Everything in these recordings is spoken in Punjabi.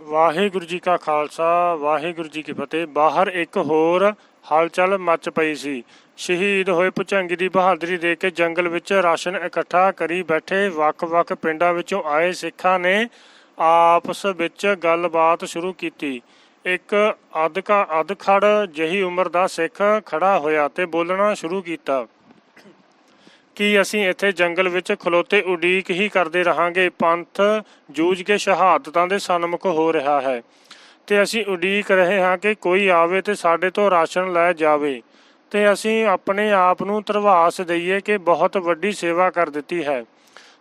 ਵਾਹਿਗੁਰੂ ਜੀ ਕਾ ਖਾਲਸਾ, ਵਾਹਿਗੁਰੂ ਜੀ ਕੀ ਫਤਿਹ। ਬਾਹਰ ਇੱਕ ਹੋਰ ਹਲਚਲ ਮੱਚ ਪਈ ਸੀ। ਸ਼ਹੀਦ ਹੋਏ ਭੁਜੰਗੀ ਦੀ ਬਹਾਦਰੀ ਦੇ ਕੇ ਜੰਗਲ ਵਿੱਚ ਰਾਸ਼ਨ ਇਕੱਠਾ ਕਰੀ ਬੈਠੇ ਵੱਖ-ਵੱਖ ਪਿੰਡਾਂ ਵਿੱਚੋਂ ਆਏ ਸਿੱਖਾਂ ਨੇ ਆਪਸ ਵਿੱਚ ਗੱਲਬਾਤ ਸ਼ੁਰੂ ਕੀਤੀ। ਇੱਕ ਅਧਕਾ ਅਧਖੜ ਜਹੀ ਉਮਰ ਦਾ ਸਿੱਖ ਖੜਾ ਹੋਇਆ ਤੇ ਬੋਲਣਾ ਸ਼ੁਰੂ ਕੀਤਾ। ਕਿ ਅਸੀਂ ਇੱਥੇ ਜੰਗਲ ਵਿੱਚ ਖਲੋਤੇ ਉਡੀਕ ਹੀ ਕਰਦੇ ਰਹਾਂਗੇ। ਪੰਥ ਜੂਝ ਕੇ ਸ਼ਹਾਦਤਾਂ ਦੇ ਸਨਮੁਖ ਹੋ ਰਿਹਾ ਹੈ ਤੇ ਅਸੀਂ ਉਡੀਕ ਰਹੇ ਹਾਂ ਕਿ ਕੋਈ ਆਵੇ ਤੇ ਸਾਡੇ ਤੋਂ ਰਾਸ਼ਨ ਲੈ ਜਾਵੇ ਤੇ ਅਸੀਂ ਆਪਣੇ ਆਪ ਨੂੰ ਧਰਵਾਸ ਦਈਏ ਕਿ ਬਹੁਤ ਵੱਡੀ ਸੇਵਾ ਕਰ ਦਿੱਤੀ ਹੈ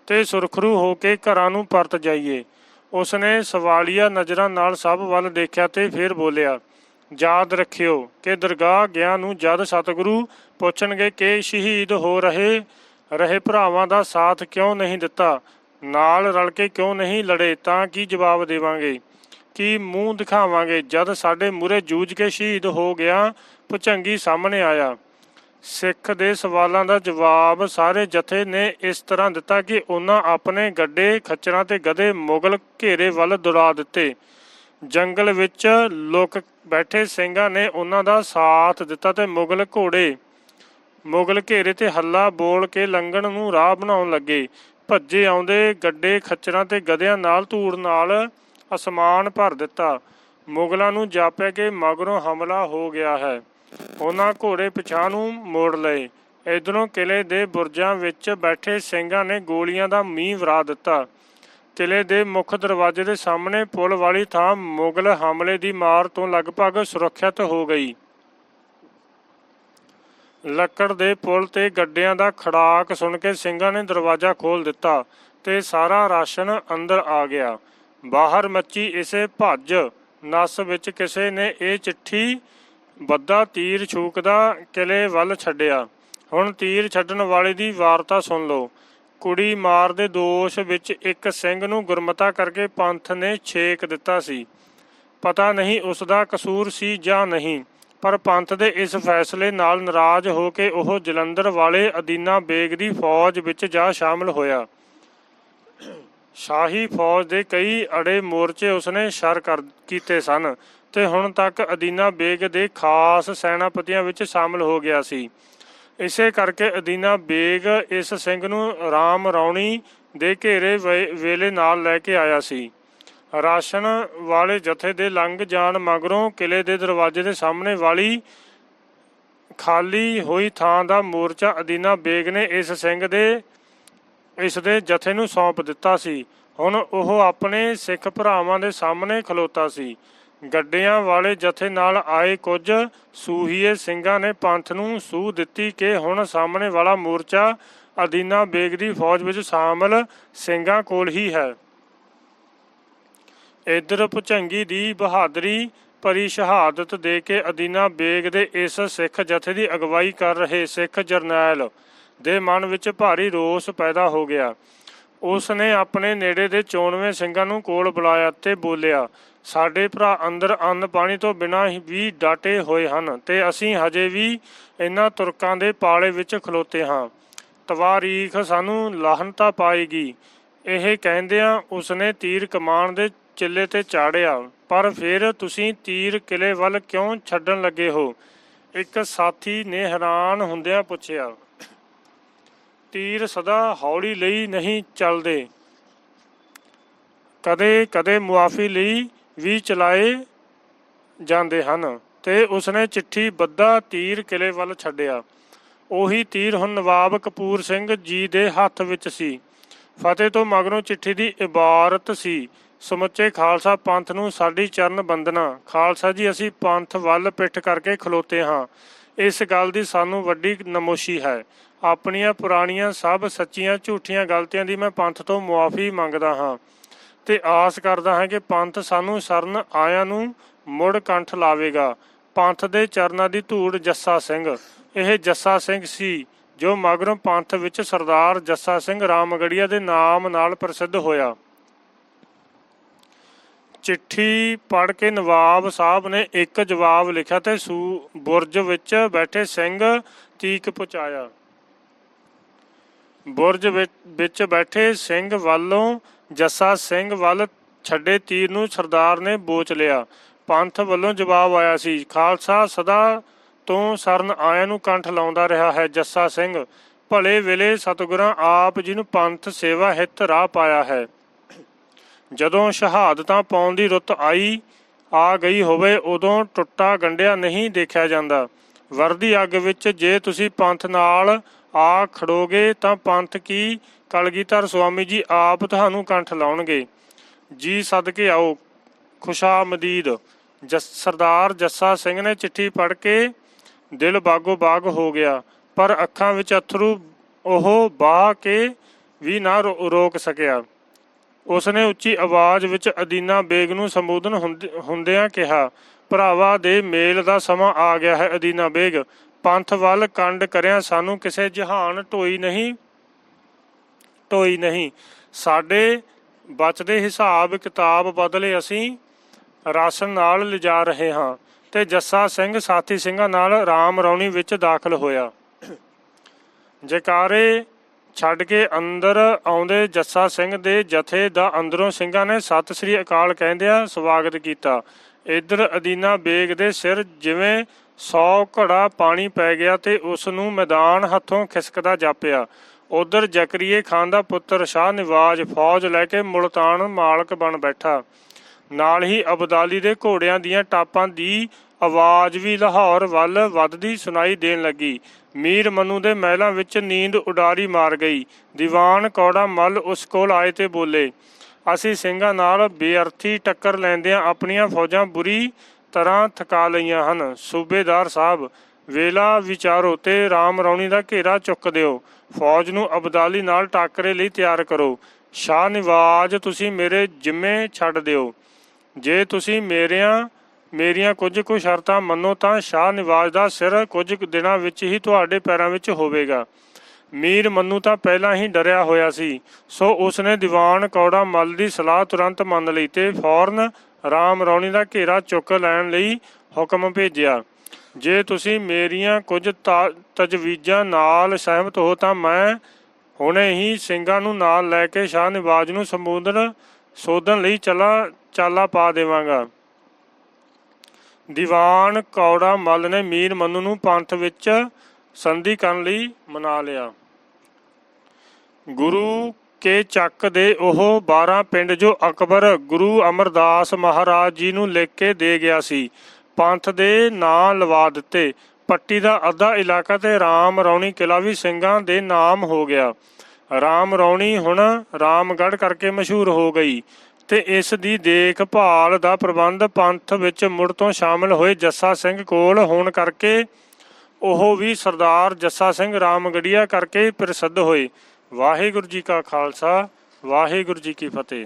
ਤੇ ਸੁਰਖਰੂ ਹੋ ਕੇ ਘਰਾਂ ਨੂੰ ਪਰਤ ਜਾਈਏ। ਉਸਨੇ ਸਵਾਲੀਆ ਨਜ਼ਰਾਂ ਨਾਲ ਸਭ ਵੱਲ ਦੇਖਿਆ ਤੇ ਫਿਰ ਬੋਲਿਆ ਯਾਦ ਰੱਖਿਓ ਕਿ ਦਰਗਾਹ ਗਿਆ ਨੂੰ ਜਦ ਸਤਿਗੁਰੂ ਪੁੱਛਣਗੇ ਕਿ ਸ਼ਹੀਦ ਹੋ ਰਹੇ ਰਹੇ ਭਰਾਵਾਂ ਦਾ ਸਾਥ ਕਿਉਂ ਨਹੀਂ ਦਿੱਤਾ, ਨਾਲ ਰਲ ਕੇ ਕਿਉਂ ਨਹੀਂ ਲੜੇ ਤਾਂ ਕੀ ਜਵਾਬ ਦੇਵਾਂਗੇ? ਕੀ ਮੂੰਹ ਦਿਖਾਵਾਂਗੇ ਜਦ ਸਾਡੇ ਮੂਰੇ ਜੂਝ ਕੇ ਸ਼ਹੀਦ ਹੋ ਗਿਆ ਭੁਚੰਗੀ ਸਾਹਮਣੇ ਆਇਆ? ਸਿੱਖ ਦੇ ਸਵਾਲਾਂ ਦਾ ਜਵਾਬ ਸਾਰੇ ਜਥੇ ਨੇ ਇਸ ਤਰ੍ਹਾਂ ਦਿੱਤਾ ਕਿ ਉਹਨਾਂ ਆਪਣੇ ਗੱਡੇ ਖੱਚਰਾਂ ਤੇ ਗਧੇ ਮੁਗਲ ਘੇਰੇ ਵੱਲ ਦੌੜਾ ਦਿੱਤੇ। ਜੰਗਲ ਵਿੱਚ ਲੋਕ ਬੈਠੇ ਸਿੰਘਾਂ ਨੇ ਉਹਨਾਂ ਦਾ ਸਾਥ ਦਿੱਤਾ ਤੇ ਮੁਗਲ ਘੋੜੇ, ਮੁਗਲ ਘੇਰੇ ਤੇ ਹੱਲਾ ਬੋਲ ਕੇ ਲੰਘਣ ਨੂੰ ਰਾਹ ਬਣਾਉਣ ਲੱਗੇ। ਭੱਜੇ ਆਉਂਦੇ ਗੱਡੇ ਖੱਚਰਾਂ ਤੇ ਗਧਿਆਂ ਨਾਲ ਧੂੜ ਨਾਲ ਅਸਮਾਨ ਭਰ ਦਿੱਤਾ। ਮੁਗਲਾਂ ਨੂੰ ਜਾਪਿਆ ਕਿ ਮਗਰੋਂ ਹਮਲਾ ਹੋ ਗਿਆ ਹੈ। ਉਹਨਾਂ ਘੋੜੇ ਪਿਛਾਂ ਨੂੰ ਮੋੜ ਲਏ। ਇਧਰੋਂ ਕਿਲੇ ਦੇ ਬੁਰਜਾਂ ਵਿੱਚ ਬੈਠੇ ਸਿੰਘਾਂ ਨੇ ਗੋਲੀਆਂ ਦਾ ਮੀਂਹ ਵਰਾ ਦਿੱਤਾ। ਕਿਲੇ ਦੇ ਮੁੱਖ ਦਰਵਾਜ਼ੇ ਦੇ ਸਾਹਮਣੇ ਪੁਲ ਵਾਲੀ ਥਾਂ ਮੁਗਲ ਹਮਲੇ ਦੀ ਮਾਰ ਤੋਂ ਲਗਭਗ ਸੁਰੱਖਿਅਤ ਹੋ ਗਈ। ਲੱਕੜ ਦੇ ਪੁਲ ਤੇ ਗੱਡਿਆਂ ਦਾ ਖੜਾਕ ਸੁਣ ਕੇ ਸਿੰਘਾਂ ਨੇ ਦਰਵਾਜ਼ਾ ਖੋਲ ਦਿੱਤਾ ਤੇ ਸਾਰਾ ਰਾਸ਼ਨ ਅੰਦਰ ਆ ਗਿਆ। ਬਾਹਰ ਮੱਚੀ ਇਸੇ ਭੱਜ ਨਸ ਵਿੱਚ ਕਿਸੇ ਨੇ ਇਹ ਚਿੱਠੀ ਬੱਦਾ ਤੀਰ ਛੂਕਦਾ ਕਿਲੇ ਵੱਲ ਛੱਡਿਆ। ਹੁਣ ਤੀਰ ਛੱਡਣ ਵਾਲੇ ਦੀ ਵਾਰਤਾ ਸੁਣ ਲਓ। ਕੁੜੀ ਮਾਰ ਦੇ ਦੋਸ਼ ਵਿੱਚ ਇੱਕ ਸਿੰਘ ਨੂੰ ਗੁਰਮਤਾ ਕਰਕੇ ਪੰਥ ਨੇ ਛੇਕ ਦਿੱਤਾ ਸੀ। ਪਤਾ ਨਹੀਂ ਉਸ ਦਾ ਕਸੂਰ ਸੀ ਜਾਂ ਨਹੀਂ, ਪਰ ਪੰਥ ਦੇ ਇਸ ਫੈਸਲੇ ਨਾਲ ਨਾਰਾਜ਼ ਹੋ ਕੇ ਉਹ ਜਲੰਧਰ ਵਾਲੇ ਅਦੀਨਾ ਬੇਗ ਦੀ ਫੌਜ ਵਿੱਚ ਜਾ ਸ਼ਾਮਲ ਹੋਇਆ। ਸ਼ਾਹੀ ਫੌਜ ਦੇ ਕਈ ਅੜੇ ਮੋਰਚੇ ਉਸਨੇ ਸ਼ਰ ਕਰ ਕੀਤੇ ਸਨ ਤੇ ਹੁਣ ਤੱਕ ਅਦੀਨਾ ਬੇਗ ਦੇ ਖਾਸ ਸੈਨਾਪਤੀਆਂ ਵਿੱਚ ਸ਼ਾਮਲ ਹੋ ਗਿਆ ਸੀ। ਇਸੇ ਕਰਕੇ ਅਦੀਨਾ ਬੇਗ ਇਸ ਸਿੰਘ ਨੂੰ ਰਾਮ ਰੌਣੀ ਦੇ ਘੇਰੇ ਵੇ- ਵੇਲੇ ਨਾਲ ਲੈ ਕੇ ਆਇਆ ਸੀ। ਰਾਸ਼ਨ ਵਾਲੇ ਜਥੇ ਦੇ ਲੰਘ ਜਾਣ ਮਗਰੋਂ ਕਿਲੇ ਦੇ ਦਰਵਾਜ਼ੇ ਦੇ ਸਾਹਮਣੇ ਵਾਲੀ ਖਾਲੀ ਹੋਈ ਥਾਂ ਦਾ ਮੋਰਚਾ ਅਦੀਨਾ ਬੇਗ ਨੇ ਇਸ ਸਿੰਘ ਦੇ, ਇਸ ਦੇ ਜਥੇ ਨੂੰ ਸੌਂਪ ਦਿੱਤਾ ਸੀ। ਹੁਣ ਉਹ ਆਪਣੇ ਸਿੱਖ ਭਰਾਵਾਂ ਦੇ ਸਾਹਮਣੇ ਖਲੋਤਾ ਸੀ। ਗੱਡਿਆਂ ਵਾਲੇ ਜਥੇ ਨਾਲ ਆਏ ਕੁਝ ਸੂਹੀਏ ਸਿੰਘਾਂ ਨੇ ਪੰਥ ਨੂੰ ਸੂਹ ਦਿੱਤੀ ਕਿ ਹੁਣ ਸਾਹਮਣੇ ਵਾਲਾ ਮੋਰਚਾ ਅਦੀਨਾ ਬੇਗ ਦੀ ਫੌਜ ਵਿੱਚ ਸ਼ਾਮਲ ਸਿੰਘਾਂ ਕੋਲ ਹੀ ਹੈ। ਇਧਰ ਭੁਚੰਗੀ ਦੀ ਬਹਾਦਰੀ ਭਰੀ ਸ਼ਹਾਦਤ ਦੇ ਕੇ ਅਦੀਨਾ ਬੇਗ ਦੇ ਇਸ ਸਿੱਖ ਜਥੇ ਦੀ ਅਗਵਾਈ ਕਰ ਰਹੇ ਸਿੱਖ ਜਰਨੈਲ ਦੇ ਮਨ ਵਿੱਚ ਭਾਰੀ ਰੋਸ ਪੈਦਾ ਹੋ ਗਿਆ। ਉਸ ਨੇ ਆਪਣੇ ਨੇੜੇ ਦੇ 94 ਸਿੰਘਾਂ ਨੂੰ ਕੋਲ ਬੁਲਾਇਆ ਤੇ ਬੋਲਿਆ ਸਾਡੇ ਭਰਾ ਅੰਦਰ ਅੰਨ ਪਾਣੀ ਤੋਂ ਬਿਨਾਂ ਵੀ ਡਾਟੇ ਹੋਏ ਹਨ ਤੇ ਅਸੀਂ ਹਜੇ ਵੀ ਇਹਨਾਂ ਤੁਰਕਾਂ ਦੇ ਪਾਲੇ ਵਿੱਚ ਖਲੋਤੇ ਹਾਂ। ਤਵਾਰੀਖ ਸਾਨੂੰ ਲਾਹਨਤਾ ਪਾਏਗੀ। ਇਹ ਕਹਿੰਦਿਆਂ ਉਸਨੇ ਤੀਰ ਕਮਾਨ ਦੇ ਚਿੱਲੇ ਤੇ ਚਾੜਿਆ, ਪਰ ਫਿਰ ਤੁਸੀਂ ਤੀਰ ਕਿਲੇ ਵੱਲ ਕਿਉਂ ਛੱਡਣ ਲੱਗੇ ਹੋ? ਇੱਕ ਸਾਥੀ ਨੇ ਹੈਰਾਨ ਹੁੰਦਿਆਂ ਪੁੱਛਿਆ, ਤੀਰ ਸਦਾ ਹੌਲੀ ਲਈ ਨਹੀਂ ਚੱਲਦੇ। ਕਦੇ ਕਦੇ ਮੁਆਫੀ ਲਈ ਵੀ ਚਲਾਏ ਜਾਂਦੇ ਹਨ ਤੇ ਉਸਨੇ ਚਿੱਠੀ ਬੱਧਾ ਤੀਰ ਕਿਲੇ ਵੱਲ ਛੱਡਿਆ। ਉਹੀ ਤੀਰ ਹੁਣ ਨਵਾਬ ਕਪੂਰ ਸਿੰਘ ਜੀ ਦੇ ਹੱਥ ਵਿੱਚ ਸੀ। ਫਤਿਹ ਤੋਂ ਮਗਰੋਂ ਚਿੱਠੀ ਦੀ ਇਬਾਰਤ ਸੀ। ਸਮੁੱਚੇ ਖਾਲਸਾ ਪੰਥ ਨੂੰ ਸਾਡੀ ਚਰਨ ਬੰਦਨਾ ਖਾਲਸਾ ਜੀ, ਅਸੀਂ ਪੰਥ ਵੱਲ ਪਿੱਠ ਕਰਕੇ ਖਲੋਤੇ ਹਾਂ। ਇਸ ਗੱਲ ਦੀ ਸਾਨੂੰ ਵੱਡੀ ਨਮੋਸ਼ੀ ਹੈ। ਆਪਣੀਆਂ ਪੁਰਾਣੀਆਂ ਸਭ ਸੱਚੀਆਂ ਝੂਠੀਆਂ ਗਲਤੀਆਂ ਦੀ ਮੈਂ ਪੰਥ ਤੋਂ ਮੁਆਫੀ ਮੰਗਦਾ ਹਾਂ। ਤੇ ਆਸ ਕਰਦਾ ਹਾਂ ਕਿ ਪੰਥ ਸਾਨੂੰ ਸ਼ਰਨ ਆਇਆਂ ਨੂੰ ਮੁੜ ਕੰਠ ਲਾਵੇਗਾ। ਪੰਥ ਦੇ ਚਰਨਾਂ ਦੀ ਧੂੜ ਜੱਸਾ ਸਿੰਘ। ਇਹ ਜੱਸਾ ਸਿੰਘ ਸੀ, ਜੋ ਮਗਰੋਂ ਪੰਥ ਵਿੱਚ ਸਰਦਾਰ ਜੱਸਾ ਸਿੰਘ ਰਾਮਗੜੀਆ ਦੇ ਨਾਮ ਨਾਲ ਪ੍ਰਸਿੱਧ ਹੋਇਆ। ਚਿੱਠੀ ਪੜ੍ਹ ਕੇ ਨਵਾਬ ਸਾਹਿਬ ਨੇ ਇੱਕ ਜਵਾਬ ਲਿਖਿਆ ਤੇ ਸੂ, ਬੁਰਜ ਵਿੱਚ ਬੈਠੇ ਸਿੰਘ ਤੀਕ ਪਹੁੰਚਾਇਆ ਬੁਰਜ ਵਿੱਚ ਵਿੱਚ ਬੈਠੇ ਸਿੰਘ ਵੱਲੋਂ ਜੱਸਾ ਸਿੰਘ ਵੱਲ ਛੱਡੇ ਤੀਰ ਨੂੰ ਸਰਦਾਰ ਨੇ ਬੋਚ ਲਿਆ। ਪੰਥ ਵੱਲੋਂ ਜਵਾਬ ਆਇਆ ਸੀ, ਖਾਲਸਾ ਸਦਾ ਤੋਂ ਸਰਨ ਆਇਆਂ ਨੂੰ ਕੰਠ ਲਾਉਂਦਾ ਰਿਹਾ ਹੈ ਜੱਸਾ ਸਿੰਘ। ਭਲੇ ਵੇਲੇ ਸਤਿਗੁਰਾਂ ਆਪ ਜੀ ਨੂੰ ਪੰਥ ਸੇਵਾ ਹਿੱਤ ਰਾਹ ਪਾਇਆ ਹੈ। ਜਦੋਂ ਸ਼ਹਾਦਤਾਂ ਪਾਉਣ ਦੀ ਰੁੱਤ ਆਈ, ਆ ਗਈ ਹੋਵੇ, ਉਦੋਂ ਟੁੱਟਾ ਗੰਡਿਆ ਨਹੀਂ ਦੇਖਿਆ ਜਾਂਦਾ। ਵਰਦੀ ਅੱਗ ਵਿੱਚ ਜੇ ਤੁਸੀਂ ਪੰਥ ਨਾਲ ਆ ਖੜੋਗੇ, ਤਾਂ ਪੰਥ ਕੀ ਕਲਗੀਧਰ ਸੁਆਮੀ ਜੀ, ਆਪ ਤੁਹਾਨੂੰ ਕੰਠ ਲਾਉਣਗੇ। ਜੀ ਸਦਕੇ ਆਓ ਖੁਸ਼ਾਮਦੀਦ ਸਰਦਾਰ ਜੱਸਾ ਸਿੰਘ ਨੇ ਚਿੱਠੀ ਪੜ੍ਹ ਕੇ ਦਿਲ ਬਾਗੋ ਬਾਗ ਹੋ ਗਿਆ, ਪਰ ਅੱਖਾਂ ਵਿੱਚ ਅਥਰੂ ਉਹ ਬਾਹ ਕੇ ਵੀ ਨਾ ਰੋ- ਰੋਕ ਸਕਿਆ। ਉਸਨੇ ਉੱਚੀ ਆਵਾਜ਼ ਵਿੱਚ ਅਦੀਨਾ ਬੇਗ ਨੂੰ ਸੰਬੋਧਨ ਹੁੰਦ- ਹੁੰਦਿਆਂ ਕਿਹਾ, ਭਰਾਵਾ, ਦੇ ਮੇਲ ਦਾ ਸਮਾਂ ਆ ਗਿਆ ਹੈ ਅਦੀਨਾ ਬੇਗ। ਪੰਥ ਵੱਲ ਕੰਡ ਕਰਿਆ ਸਾਨੂੰ ਕਿਸੇ ਜਹਾਨ ਢੋਈ ਨਹੀਂ। ਢੋਈ ਨਹੀਂ। ਸਾਡੇ ਬਚਦੇ ਹਿਸਾਬ ਕਿਤਾਬ ਬਦਲੇ ਅਸੀਂ ਰਾਸ਼ਨ ਨਾਲ ਲਿਜਾ ਰਹੇ ਹਾਂ ਤੇ ਜੱਸਾ ਸਿੰਘ ਸਾਥੀ ਸਿੰਘਾਂ ਨਾਲ ਰਾਮ ਰੌਣੀ ਵਿੱਚ ਦਾਖਲ ਹੋਇਆ। ਜਕਾਰੇ ਛੱਡ ਕੇ ਅੰਦਰ ਆਉਂਦੇ ਜੱਸਾ ਸਿੰਘ ਦੇ ਜਥੇ ਦਾ ਅੰਦਰੋਂ ਸਿੰਘਾਂ ਨੇ ਸਤਿ ਸ੍ਰੀ ਅਕਾਲ ਕਹਿੰਦਿਆਂ ਸਵਾਗਤ ਕੀਤਾ। ਇਧਰ ਅਦੀਨਾ ਬੇਗ ਦੇ ਸਿਰ ਜਿਵੇਂ 100 ਘੜਾ ਪਾਣੀ ਪੈ ਗਿਆ ਤੇ ਉਸ ਨੂੰ ਮੈਦਾਨ ਹੱਥੋਂ ਖਿਸਕਦਾ ਜਾਪਿਆ। ਉਧਰ ਜ਼ਕਰੀਏ ਖਾਨ ਦਾ ਪੁੱਤਰ ਸ਼ਾਹ ਨਿਵਾਜ ਫੌਜ ਲੈ ਕੇ ਮੁਲਤਾਨ ਮਾਲਕ ਬਣ ਬੈਠਾ। ਨਾਲ ਹੀ ਅਬਦਾਲੀ ਦੇ ਘੋੜਿਆਂ ਦੀਆਂ ਟਾਪਾਂ ਦੀ ਆਵਾਜ਼ ਵੀ ਲਾਹੌਰ ਵੱਲ ਵੱਧਦੀ ਸੁਣਾਈ ਦੇਣ ਲੱਗੀ। ਮੀਰ ਮਨੂ ਦੇ ਮਹਿਲਾਂ ਵਿੱਚ ਨੀਂਦ ਉਡਾਰੀ ਮਾਰ ਗਈ। ਦੀਵਾਨ ਕੌੜਾ ਮੱਲ ਉਸ ਕੋਲ ਆਏ ਤੇ ਬੋਲੇ, ਅਸੀਂ ਸਿੰਘਾਂ ਨਾਲ ਬੇਅਰਥੀ ਟੱਕਰ ਲੈਂਦਿਆਂ ਆਪਣੀਆਂ ਫੌਜਾਂ ਬੁਰੀ ਤਰ੍ਹਾਂ ਥਕਾ ਲਈਆਂ ਹਨ। ਸੂਬੇਦਾਰ ਸਾਹਿਬ ਵੇਲਾ ਵਿਚਾਰੋ ਤੇ ਰਾਮ ਰੌਣੀ ਦਾ ਘੇਰਾ ਚੁੱਕ ਦਿਓ। ਫੌਜ ਨੂੰ ਅਬਦਾਲੀ ਨਾਲ ਟਾਕਰੇ ਲਈ ਤਿਆਰ ਕਰੋ। ਸ਼ਾਹ ਨਿਵਾਜ ਤੁਸੀਂ ਮੇਰੇ ਜਿੰਮੇ ਛੱਡ ਦਿਓ। ਜੇ ਤੁਸੀਂ ਮੇਰਿਆਂ, ਮੇਰੀਆਂ ਕੁਝ ਕੁ ਸ਼ਰਤਾਂ ਮੰਨੋ ਤਾਂ ਸ਼ਾਹ ਨਿਵਾਜ ਦਾ ਸਿਰ ਕੁਝ ਦਿਨਾਂ ਵਿੱਚ ਹੀ ਤੁਹਾਡੇ ਪੈਰਾਂ ਵਿੱਚ ਹੋਵੇਗਾ। ਮੀਰ ਮੰਨੂ ਤਾਂ ਪਹਿਲਾਂ ਹੀ ਡਰਿਆ ਹੋਇਆ ਸੀ। ਸੋ ਉਸਨੇ ਦੀਵਾਨ ਕੌੜਾ ਮੱਲ ਦੀ ਸਲਾਹ ਤੁਰੰਤ ਮੰਨ ਲਈ ਤੇ ਫੌਰਨ ਰਾਮ ਰੌਣੀ ਦਾ ਘੇਰਾ ਚੁੱਕ ਲੈਣ ਲਈ ਹੁਕਮ ਭੇਜਿਆ। ਜੇ ਤੁਸੀਂ ਮੇਰੀਆਂ ਕੁਝ ਤਾ- ਤਜਵੀਜ਼ਾਂ ਨਾਲ ਸਹਿਮਤ ਹੋ ਤਾਂ ਮੈਂ ਹੁਣੇ ਹੀ ਸਿੰਘਾਂ ਨੂੰ ਨਾਲ ਲੈ ਕੇ ਸ਼ਾਹ ਨਿਵਾਜ ਨੂੰ ਸੰਬੋਧਨ ਸੋਧਣ ਲਈ ਚਲਾ, ਚਾਲਾ ਪਾ ਦੇਵਾਂਗਾ। ਦੀਵਾਨ ਕੌੜਾ ਮੱਲ ਨੇ ਮੀਰ ਮਨੂ ਨੂੰ ਪੰਥ ਵਿੱਚ ਸੰਧੀ ਕਰਨ ਲਈ ਮਨਾ ਲਿਆ। ਗੁਰੂ ਕੇ ਚੱਕ ਦੇ ਉਹ 12 ਪਿੰਡ ਜੋ ਅਕਬਰ ਗੁਰੂ ਅਮਰਦਾਸ ਮਹਾਰਾਜ ਜੀ ਨੂੰ ਲਿਖ ਕੇ ਦੇ ਗਿਆ ਸੀ। ਪੰਥ ਦੇ ਨਾਂ ਲਵਾ ਦਿੱਤੇ। ਪੱਟੀ ਦਾ ਅੱਧਾ ਇਲਾਕਾ ਤੇ ਰਾਮ ਰੌਣੀ ਕਿਲਾ ਵੀ ਸਿੰਘਾਂ ਦੇ ਨਾਮ ਹੋ ਗਿਆ। ਰਾਮ ਰੌਣੀ ਹੁਣ ਰਾਮਗੜ੍ਹ ਕਰਕੇ ਮਸ਼ਹੂਰ ਹੋ ਗਈ ਤੇ ਇਸ ਦੀ ਦੇਖਭਾਲ ਦਾ ਪ੍ਰਬੰਧ ਪੰਥ ਵਿੱਚ ਮੁੜ ਤੋਂ ਸ਼ਾਮਲ ਹੋਏ ਜੱਸਾ ਸਿੰਘ ਕੋਲ ਹੋਣ ਕਰਕੇ ਉਹ ਵੀ ਸਰਦਾਰ ਜੱਸਾ ਸਿੰਘ ਰਾਮਗੜੀਆ ਕਰਕੇ ਪ੍ਰਸਿੱਧ ਹੋਏ। ਵਾਹਿਗੁਰੂ ਜੀ ਕਾ ਖਾਲਸਾ, ਵਾਹਿਗੁਰੂ ਜੀ ਕੀ ਫਤਿਹ।